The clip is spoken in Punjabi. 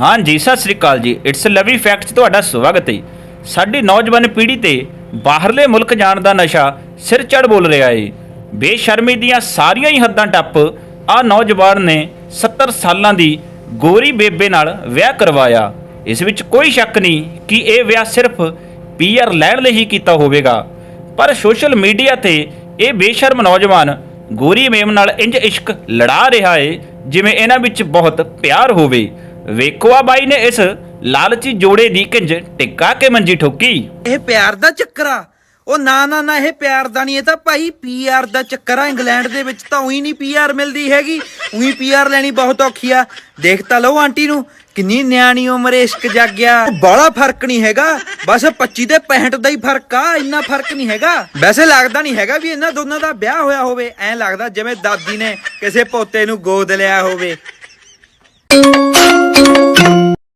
ਹਾਂਜੀ, ਸਤਿ ਸ੍ਰੀ ਅਕਾਲ ਜੀ। ਇਟਸ ਲਵੀ ਫੈਕਟਸ ਤੁਹਾਡਾ ਸਵਾਗਤ ਹੈ ਸਾਡੀ ਨੌਜਵਾਨ ਪੀੜ੍ਹੀ ਤੇ ਬਾਹਰਲੇ ਮੁਲਕ ਜਾਣ ਦਾ ਨਸ਼ਾ ਸਿਰ ਚੜ ਬੋਲ ਰਿਹਾ ਏ ਬੇਸ਼ਰਮੀ ਦੀਆਂ ਸਾਰੀਆਂ ਹੀ ਹੱਦਾਂ ਟੱਪ ਆ ਨੌਜਵਾਨ ਨੇ 70 ਸਾਲਾਂ ਦੀ ਗੋਰੀ ਬੇਬੇ ਨਾਲ ਵਿਆਹ ਕਰਵਾਇਆ। ਇਸ ਵਿੱਚ ਕੋਈ ਸ਼ੱਕ ਨਹੀਂ ਕਿ ਇਹ ਵਿਆਹ ਸਿਰਫ ਪੀਆਰ ਲੈਣ ਲਈ ਹੀ ਕੀਤਾ ਹੋਵੇਗਾ। ਪਰ ਸੋਸ਼ਲ ਮੀਡੀਆ ਤੇ ਇਹ ਬੇਸ਼ਰਮ ਨੌਜਵਾਨ ਗੋਰੀ ਮੇਮ ਨਾਲ ਇੰਜ ਇਸ਼ਕ ਲੜਾ ਰਿਹਾ ਏ ਜਿਵੇਂ ਇਹਨਾਂ ਵਿੱਚ ਬਹੁਤ ਪਿਆਰ ਹੋਵੇ। ਵੇਖੋ ਆ ਬਾਈ ਨੇ ਇਸ ਲਾਲਚੀ ਜੋੜੇ ਦੀ ਕਿੰਜ ਟਿੱਕਾ ਕੇ ਮੰਜੀ ਠੋਕੀ। ਇਹ ਪਿਆਰ ਦਾ ਚੱਕਰ। ਆ ਉਹ ਨਾ ਨਾ ਨਾ, ਇਹ ਪਿਆਰ ਦਾ ਨਹੀਂ, ਇਹ ਤਾਂ ਭਾਈ ਪੀਆਰ ਦਾ ਚੱਕਰ। ਆ ਇੰਗਲੈਂਡ ਦੇ ਵਿੱਚ ਤਾਂ ਉਹੀ ਨਹੀਂ ਪੀਆਰ ਮਿਲਦੀ ਹੈਗੀ। ਉਹੀ ਪੀਆਰ ਲੈਣੀ ਬਹੁਤ ਔਖੀ ਆ। ਦੇਖ ਤਾਂ ਲਓ ਆਂਟੀ ਨੂੰ, ਕਿੰਨੀ ਨਿਆਣੀ ਉਮਰ ਇਸ਼ਕ ਜਾਗਿਆ। ਬੜਾ ਫ਼ਰਕ ਨਹੀਂ ਹੈਗਾ। ਬਸ 25 ਤੇ 65 ਦਾ ਹੀ ਫ਼ਰਕ ਆ, ਇੰਨਾ ਫ਼ਰਕ ਨਹੀਂ ਹੈਗਾ। ਵੈਸੇ ਲੱਗਦਾ ਨਹੀਂ ਹੈਗਾ ਵੀ ਇਹਨਾਂ ਦੋਨਾਂ ਦਾ ਵਿਆਹ ਹੋਇਆ ਹੋਵੇ। ਐਂ ਲੱਗਦਾ ਜਿਵੇਂ ਦਾਦੀ ਨੇ ਕਿਸੇ ਪੋਤੇ ਨੂੰ ਗੋਦ ਲਿਆ ਹੋਵੇ।